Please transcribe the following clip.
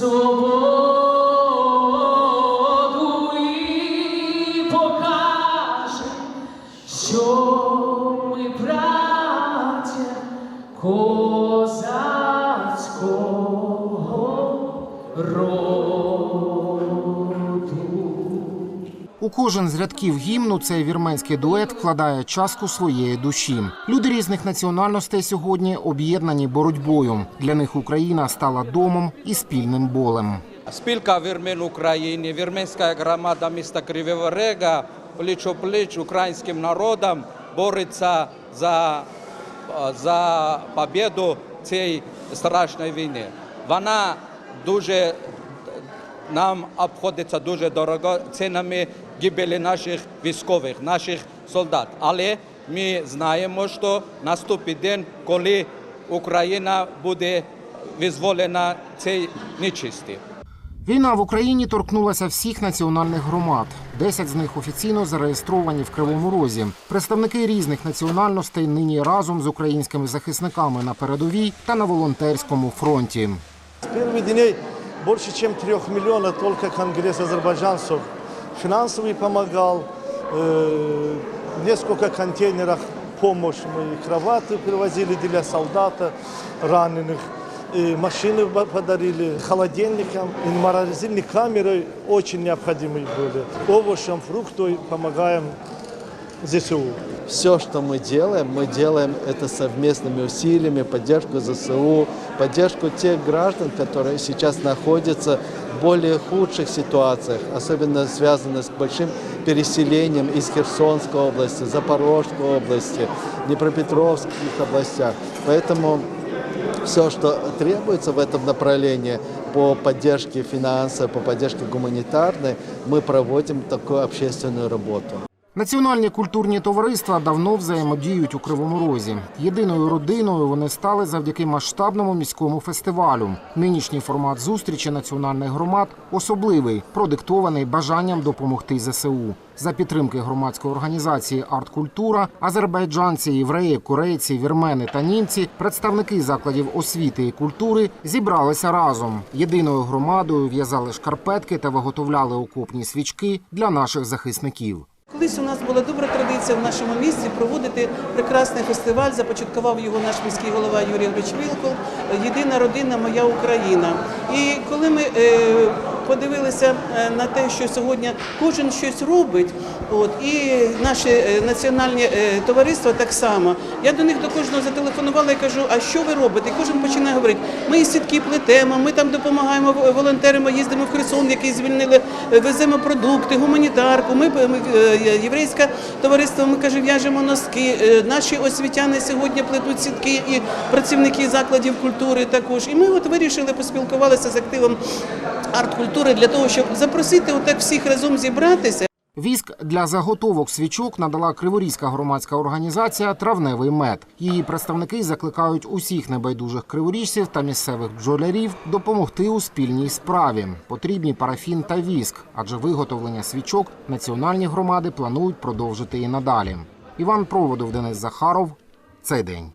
свободу покаже, що ми браття козацького роду кожен з рядків гімну цей вірменський дует вкладає частку своєї душі. Люди різних національностей сьогодні об'єднані боротьбою. Для них Україна стала домом і спільним болем. Спілка вірмен України, вірменська громада міста Кривого Рега пліч-о-пліч українським народом бореться за, за победу цієї страшної війни. Вона дуже нам обходиться дуже дорого цінами гибелі наших військових, наших солдат. Але ми знаємо, що наступить день, коли Україна буде визволена цієї нечисті. Війна в Україні торкнулася всіх національних громад. Десять з них офіційно зареєстровані в Кривому Розі. Представники різних національностей нині разом з українськими захисниками на передовій та на волонтерському фронті. С первых дней больше чем трех миллионов только Конгресс азербайджанцев финансовый помогал, э, несколько контейнеров помощь мы кроваты привозили для солдата раненых, и машины ба- подарили, холодильником и морозильные камеры очень необходимы были. Овощам, фруктам помогаем ЗСУ. Все, что мы делаем, мы делаем это совместными усилиями, поддержку ЗСУ, поддержку тех граждан, которые сейчас находятся в более худших ситуациях, особенно связанных с большим переселением из Херсонской области, Запорожской области, Днепропетровских областях. Поэтому все, что требуется в этом направлении по поддержке финансовой, по поддержке гуманитарной, мы проводим такую общественную работу. Національні культурні товариства давно взаємодіють у Кривому Розі. Єдиною родиною вони стали завдяки масштабному міському фестивалю. Нинішній формат зустрічі національних громад особливий, продиктований бажанням допомогти ЗСУ. За підтримки громадської організації «Арткультура» азербайджанці, євреї, корейці, вірмени та німці, представники закладів освіти і культури зібралися разом. Єдиною громадою в'язали шкарпетки та виготовляли окопні свічки для наших захисників. Колись у нас була добра традиція в нашому місті проводити прекрасний фестиваль. Започаткував його наш міський голова Юрій Грич Вілкол Єдина родина моя Україна. І коли ми е, подивилися е, на те, що сьогодні кожен щось робить, от і наші е, національні е, товариства так само. Я до них до кожного зателефонувала і кажу: а що ви робите? І кожен починає говорити: ми сітки плетемо, ми там допомагаємо волонтерам, їздимо в Херсон, який звільнили, веземо продукти, гуманітарку. Ми, єврейське товариство, ми каже, в'яжемо носки. Наші освітяни сьогодні плетуть сітки і працівники закладів культури також. І ми от вирішили поспілкувалися з активом арт-культури для того, щоб запросити отак всіх разом зібратися. Віск для заготовок свічок надала Криворізька громадська організація Травневий мед. Її представники закликають усіх небайдужих криворіжців та місцевих бджолярів допомогти у спільній справі. Потрібні парафін та віск, адже виготовлення свічок національні громади планують продовжити і надалі. Іван Проводов, Денис Захаров. Цей день.